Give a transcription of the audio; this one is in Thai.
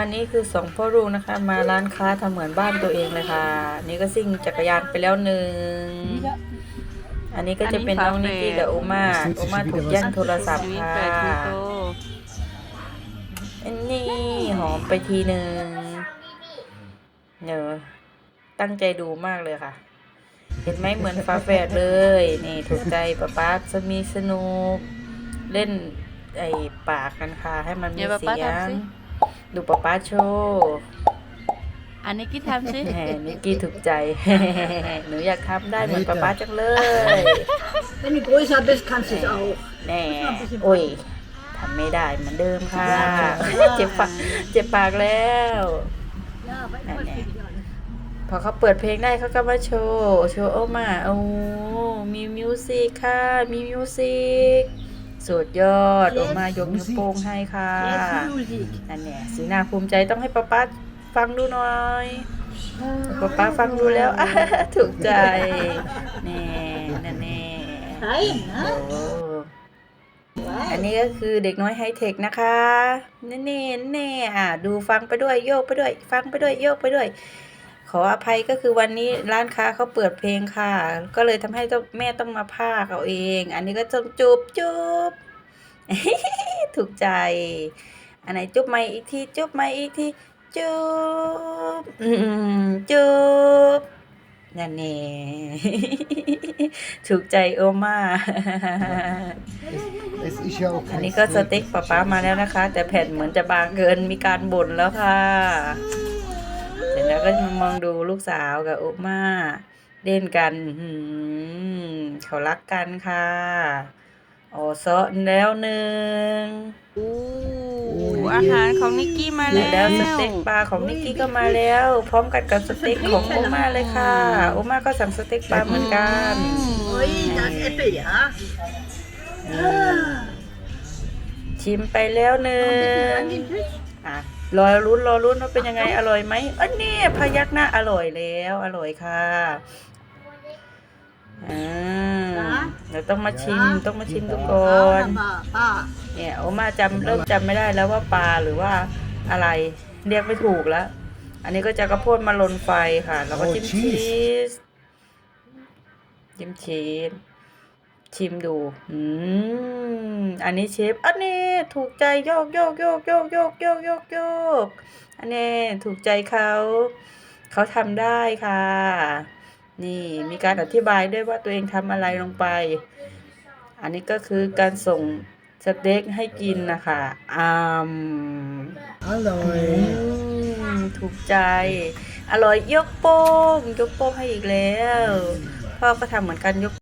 อันนี้คือสองพ่อลูกนะคะ มาร้านค้าทำเหมือนบ้านตัวเองเลยค่ะ นี่ก็ซิ่งจักรยานไปแล้วหนึ่ง อันนี้ก็จะเป็นน้องนิกกี้กับโอมาโอมาถูกแย่งโทรศัพท์ค่ะอันนี้หอมไปทีหนึ่งเนอะตั้งใจดูมากเลยค่ะ เห็นไหมเหมือนฟ้าแฝดเลย นี่ถูกใจป๊าป๊าจะมีสนุก เล่นไอ้ปากกันค่ะ ให้มันมีเสียง ดูป๊าป๊าโชว์อันนี้กี้ทำสิแหมนิกกี้ถูกใจ หนูอยากทำได้เหมือนป๊าป๊าจังเลย Wenn du größer bist, kannst du es auch. แน่โอ้ยทำไม่ได้เหมือนเดิมค่ะ เจ็บปากเจ็บปากแล้ว Ja, weil Nein, was nee. geht dich an? พอเขาเปิดเพลงได้เขาก็มาโชว์ โชว์โอมาโอ้มีมิวสิกค่ะ มีมิวสิก สุดยอดโอมายกนิ้วโป้งให้ค่ะ Jetzt Musik. นั่นเนี่ยสีหน้าภูมิใจต้องให้ป๊าป๊าฟังดูหน่อยป๊าป๊าฟังดูแล้วอะถูกใจแน่นั่นแน่ Nein, โอ้ ne? อันนี้ก็คือเด็กน้อยไฮเทคนะคะแน่แน่แน่อะดูฟังไปด้วยโยกไปด้วย ฟังไปด้วยโยกไปด้วย ขออภัยก็คือวันนี้ร้านค้าเขาเปิดเพลงค่ะ ก็เลยทำให้ต้องแม่ต้องมาพากเอาเอง อันนี้ก็ต้องจูบจูบถูกใจ อันไหนจุบไม่อีกทีจุบไม่อีกทีจุบอืมจุบนั่นเองถูกใจโอมา Es ist ja auch อัน kein นี้ก็สเต็กป๊าป๊ามาแล้วนะคะ แต่แผ่นเหมือนจะบางเกินมีการบ่นแล้วค่ะ เสร็จแล้วก็มามองดูลูกสาวกับโอมาเล่นกันหืมเขารักกันค่ะโอ้ซะแล้วหนึ่งอู้อาหารของนิกกี้มาแล้แล้ววสเต็กปลาของนิกกี้ก็มาแล้ว พร้อมกันกับสเต็กของโอมาเลยค่ะ โอมาก็สั่งสเต็กปลาเหมือนกัน Ui, das Äpfel, ja? ชิมไปแล้วหนึ่ง An den Tisch. อะรอรุ้นรอรุ้นว่าเป็นยังไงอร่อยไหมอันนี้พยักหน้าอร่อยแล้ว อร่อยค่ะอ่าเดี๋ยวต้องมาชิมต้องมาชิมทุกคน Wunderbar. Ah, เนี่ยโอมาจำเริ่มจำไม่ได้แล้วว่าปลาหรือว่าอะไร เรียกไม่ถูกแล้ว อันนี้ก็จะกระโพดมาลนไฟค่ะ แล้วก็โอ้จิ้มชีชีสสจิ้มชีส ชิมดู อืม อันนี้เชฟ อันนี้ถูกใจโยกโยกโยกโยกโยกโยกโยกโยก อันนี้ถูกใจเขา เขาทำได้ค่ะ นี่มีการอธิบายด้วยว่าตัวเองทำอะไรลงไป อันนี้ก็คือการส่งสเต็กให้กินนะคะอืม Hallo. อืมถูกใจ อร่อยยกโป้ง ยกโป้งให้อีกแล้ว พ่อก็ทำเหมือนกันยก